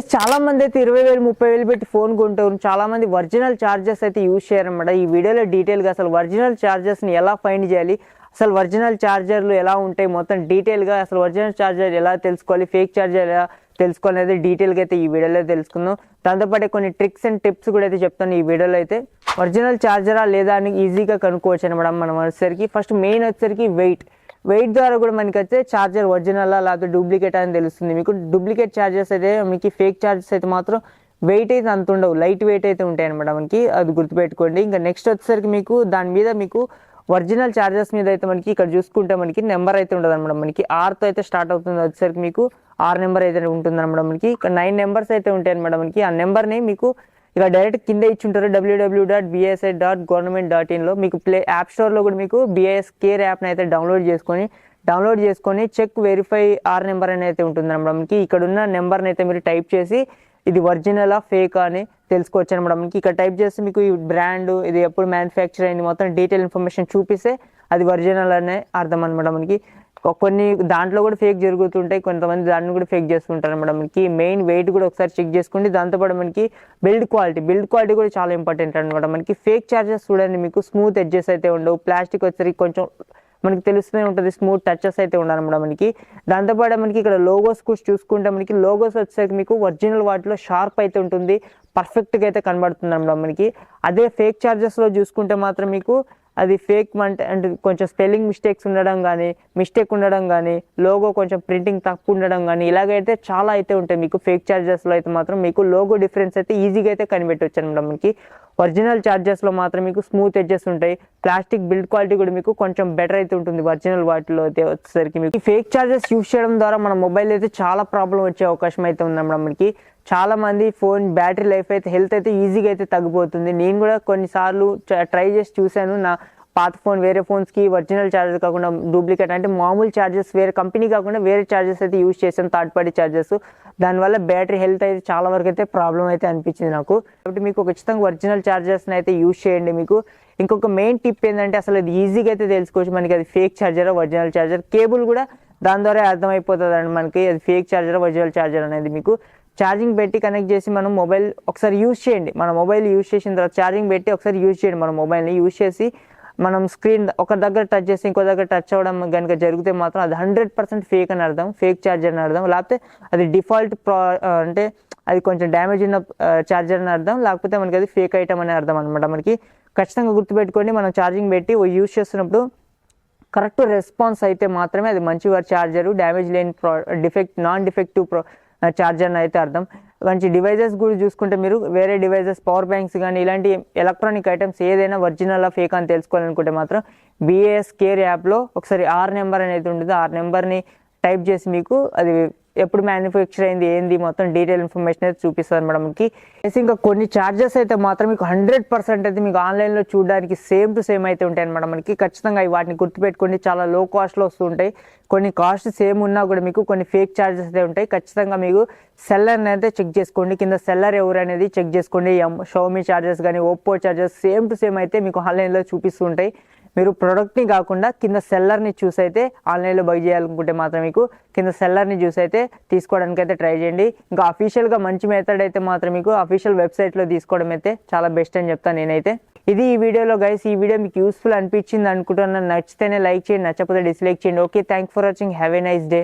Guys చాలా మంది అయితే ఇరవై వేలు ముప్పై వేలు పెట్టి ఫోన్ కొంటారు. చాలా మంది ఒరిజినల్ చార్జెస్ అయితే యూజ్ చేయరన్నమాట. ఈ వీడియోలో డీటెయిల్గా అసలు ఒరిజినల్ చార్జెస్ని ఎలా ఫైండ్ చేయాలి అసలు ఒరిజినల్ చార్జర్లు ఎలా ఉంటాయి మొత్తం డీటెయిల్గా అసలు ఒరిజినల్ చార్జర్ ఎలా తెలుసుకోవాలి ఫేక్ చార్జర్ ఎలా తెలుసుకోవాలి అయితే డీటెయిల్గా అయితే ఈ వీడియోలో తెలుసుకుందాం. దాంతోపాటు కొన్ని ట్రిక్స్ అండ్ టిప్స్ కూడా అయితే చెప్తాను ఈ వీడియోలో అయితే. ఒరిజినల్ చార్జరా లేదా అని ఈజీగా కనుక్కోవచ్చు అనమాట మనం వచ్చేసరికి. ఫస్ట్ మెయిన్ వచ్చేసరికి వెయిట్. వెయిట్ ద్వారా కూడా మనకి అయితే ఛార్జర్ ఒరిజినల్ లేకపోతే డూప్లికేట్ అని తెలుస్తుంది. మీకు డూప్లికేట్ చార్జెస్ అయితే మీకు ఫేక్ చార్జెస్ అయితే మాత్రం వెయిట్ అయితే అంత ఉండవు. లైట్ వెయిట్ అయితే ఉంటాయి అనమాట మనకి. అది గుర్తుపెట్టుకోండి. ఇంకా నెక్స్ట్ వచ్చేసరికి మీకు దాని మీద మీకు ఒరిజినల్ చార్జెస్ మీద అయితే మనకి ఇక్కడ చూసుకుంటే మనకి నెంబర్ అయితే ఉండదు అనమాట మనకి. ఆర్తో అయితే స్టార్ట్ అవుతుంది వచ్చేసరికి మీకు ఆరు నెంబర్ అయితే ఉంటుంది అనమాట మనకి. ఇక్కడ నైన్ నెంబర్స్ అయితే ఉంటాయి అనమాట మనకి. ఆ నెంబర్ని మీకు ఇక డైరెక్ట్ కింద ఇచ్చి ఉంటారు WW dot BSI dot government dot ఇన్లో మీకు ప్లే యాప్ స్టోర్లో కూడా మీకు బిఎస్ కేర్ యాప్ని అయితే డౌన్లోడ్ చేసుకొని డౌన్లోడ్ చేసుకొని చెక్ వెరిఫై ఆర్ నెంబర్ అని అయితే ఉంటుంది అనమాట మనకి. ఇక్కడ ఉన్న నెంబర్ని అయితే మీరు టైప్ చేసి ఇది ఒరిజినలా ఫేక్ అని తెలుసుకోవచ్చు అనమాట మనకి. ఇక్కడ టైప్ చేస్తే మీకు ఈ బ్రాండ్ ఇది ఎప్పుడు మ్యానుఫ్యాక్చర్ అయింది మొత్తం డీటెయిల్ ఇన్ఫర్మేషన్ చూపిస్తే అది ఒరిజినల్ అనే అర్థం అనమాట మనకి. కొన్ని దాంట్లో కూడా ఫేక్ జరుగుతుంటాయి. కొంతమంది దాన్ని కూడా ఫేక్ చేస్తుంటారు అనమాట మనకి మెయిన్ వెయిట్ కూడా ఒకసారి చెక్ చేసుకోండి. దాంతోపాటు మనకి బిల్డ్ క్వాలిటీ బిల్డ్ క్వాలిటీ కూడా చాలా ఇంపార్టెంట్ అనమాట మనకి ఫేక్ చార్జెస్ చూడండి మీకు. స్మూత్ ఎడ్జెస్ అయితే ఉండవు. ప్లాస్టిక్ వచ్చేసరికి కొంచెం మనకి తెలుస్తూనే ఉంటుంది. స్మూత్ టచెస్ అయితే ఉండాలన్నమాట మనకి. దాంతోపాటు మనకి ఇక్కడ లోగోస్ కూడా చూసుకుంటే మనకి లోగోస్ వచ్చేసరికి మీకు ఒరిజినల్ వాటిలో షార్ప్ అయితే ఉంటుంది. పర్ఫెక్ట్గా అయితే కనబడుతుంది అనమాట మనకి. అదే ఫేక్ చార్జెస్లో చూసుకుంటే మాత్రం మీకు అది ఫేక్ అంటే అంటే కొంచెం స్పెల్లింగ్ మిస్టేక్స్ ఉండడం కానీ మిస్టేక్ ఉండడం కానీ లోగో కొంచెం ప్రింటింగ్ తక్కువ ఉండడం కానీ ఇలాగైతే చాలా అయితే ఉంటాయి. మీకు ఫేక్ చార్జెస్లో అయితే మాత్రం మీకు లోగో డిఫరెన్స్ అయితే ఈజీగా అయితే కనిపెట్టవచ్చు అనమాట మనకి. ఒరిజినల్ చార్జెస్లో మాత్రం మీకు స్మూత్ ఎడ్జెస్ ఉంటాయి. ప్లాస్టిక్ బిల్డ్ క్వాలిటీ కూడా మీకు కొంచెం బెటర్ అయితే ఉంటుంది ఒరిజినల్ వాటిలో అయితే వచ్చేసరికి మీకు. ఫేక్ చార్జెస్ యూస్ చేయడం ద్వారా మన మొబైల్ అయితే చాలా ప్రాబ్లం వచ్చే అవకాశం అయితే ఉందన్నమాట మనకి. చాలా మంది ఫోన్ బ్యాటరీ లైఫ్ అయితే హెల్త్ అయితే ఈజీగా అయితే తగ్గిపోతుంది. నేను కూడా కొన్నిసార్లు ట్రై చేసి చూశాను. నా పాత ఫోన్ వేరే ఫోన్స్కి ఒరిజినల్ ఛార్జర్ కాకుండా డూప్లికేట్ అంటే మామూలు ఛార్జెస్ వేరే కంపెనీ కాకుండా వేరే ఛార్జెస్ అయితే యూజ్ చేశాను థర్డ్ పార్టీ ఛార్జెస్ దానివల్ల బ్యాటరీ హెల్త్ అయితే చాలా వరకు అయితే ప్రాబ్లం అయితే అనిపించింది నాకు. కాబట్టి మీకు ఖచ్చితంగా ఒరిజినల్ ఛార్జెస్ని అయితే యూజ్ చేయండి మీకు. ఇంకొక మెయిన్ టిప్ ఏంటంటే అసలు అది ఈజీగా అయితే తెలుసుకోవచ్చు. మనకి అది fake charger original charger cable కూడా దాని ద్వారా అర్థమైపోతుంది అండి మనకి. అది ఫేక్ ఛార్జర్ ఒరిజినల్ ఛార్జర్ అనేది మీకు. ఛార్జింగ్ పెట్టి కనెక్ట్ చేసి మనం మొబైల్ ఒకసారి యూజ్ చేయండి. మన మొబైల్ యూజ్ చేసిన తర్వాత ఛార్జింగ్ పెట్టి ఒకసారి యూజ్ చేయండి మన మొబైల్ని. యూజ్ చేసి మనం స్క్రీన్ ఒక దగ్గర టచ్ చేసి ఇంకో దగ్గర టచ్ అవ్వడం కనుక జరిగితే మాత్రం అది హండ్రెడ్ పర్సెంట్ ఫేక్ అని అర్థం. ఫేక్ ఛార్జర్ అని అర్థం. లేకపోతే అది డిఫాల్ట్ ప్రా అంటే అది కొంచెం డ్యామేజ్ ఉన్న ఛార్జర్ అని అర్థం. లేకపోతే మనకి అది ఫేక్ ఐటమ్ అని అర్థం అనమాట మనకి ఖచ్చితంగా గుర్తుపెట్టుకోండి మనం ఛార్జింగ్ పెట్టి యూజ్ చేస్తున్నప్పుడు కరెక్ట్ రెస్పాన్స్ అయితే మాత్రమే అది మంచి ఛార్జరు. డ్యామేజ్ లేని pro defect non defective pro charger అయితే అర్థం. మంచి డివైజెస్ కూడా చూసుకుంటే మీరు వేరే డివైజెస్ పవర్ బ్యాంక్స్ కానీ ఇలాంటి ఎలక్ట్రానిక్ ఐటమ్స్ ఏదైనా ఒరిజినల్ ఫేక్ అని తెలుసుకోవాలనుకుంటే మాత్రం బిఏఎస్ కేర్ యాప్లో ఒకసారి ఆర్ నెంబర్ అనేది ఉంటుంది ఆర్ నెంబర్ని టైప్ చేసి మీకు అది ఎప్పుడు మ్యానుఫ్యాక్చర్ అయింది ఏంది మొత్తం డీటెయిల్ ఇన్ఫర్మేషన్ అయితే చూపిస్తుంది మేడం మనకి ఇంకా కొన్ని చార్జెస్ అయితే మాత్రం మీకు హండ్రెడ్ పర్సెంట్ అయితే మీకు ఆన్లైన్లో చూడడానికి సేమ్ టు సేమ్ అయితే ఉంటాయి మేడం మనకి. ఖచ్చితంగా వాటిని గుర్తుపెట్టుకోండి. చాలా లో కాస్ట్లో వస్తుంటాయి కొన్ని కాస్ట్ సేమ్ ఉన్నా కూడా మీకు కొన్ని ఫేక్ చార్జెస్ అయితే ఉంటాయి. ఖచ్చితంగా మీకు సెల్లర్ని అయితే చెక్ చేసుకోండి. కింద సెల్లర్ ఎవరు అనేది చెక్ చేసుకోండి. షోమీ చార్జెస్ కానీ Oppo charges same to same అయితే మీకు ఆన్లైన్లో చూపిస్తుంటాయి మీరు ప్రోడక్ట్ని కాకుండా కింద సెల్లర్ని చూసి అయితే ఆన్లైన్లో బై చేయాలనుకుంటే మాత్రం మీకు కింద సెల్లర్ని చూసి అయితే తీసుకోవడానికి అయితే ట్రై చేయండి. ఇంకా అఫీషియల్గా మంచి మెథడ్ అయితే మాత్రం మీకు అఫీషియల్ వెబ్సైట్లో తీసుకోవడం అయితే చాలా బెస్ట్ అని చెప్తాను నేనైతే. ఇది ఈ వీడియోలో గైస్ ఈ వీడియో మీకు యూస్ఫుల్ అనిపించింది అనుకుంటున్నాను నచ్చితేనే లైక్ చేయండి నచ్చకపోతే డిస్లైక్ చేయండి. Okay thank for watching have a nice day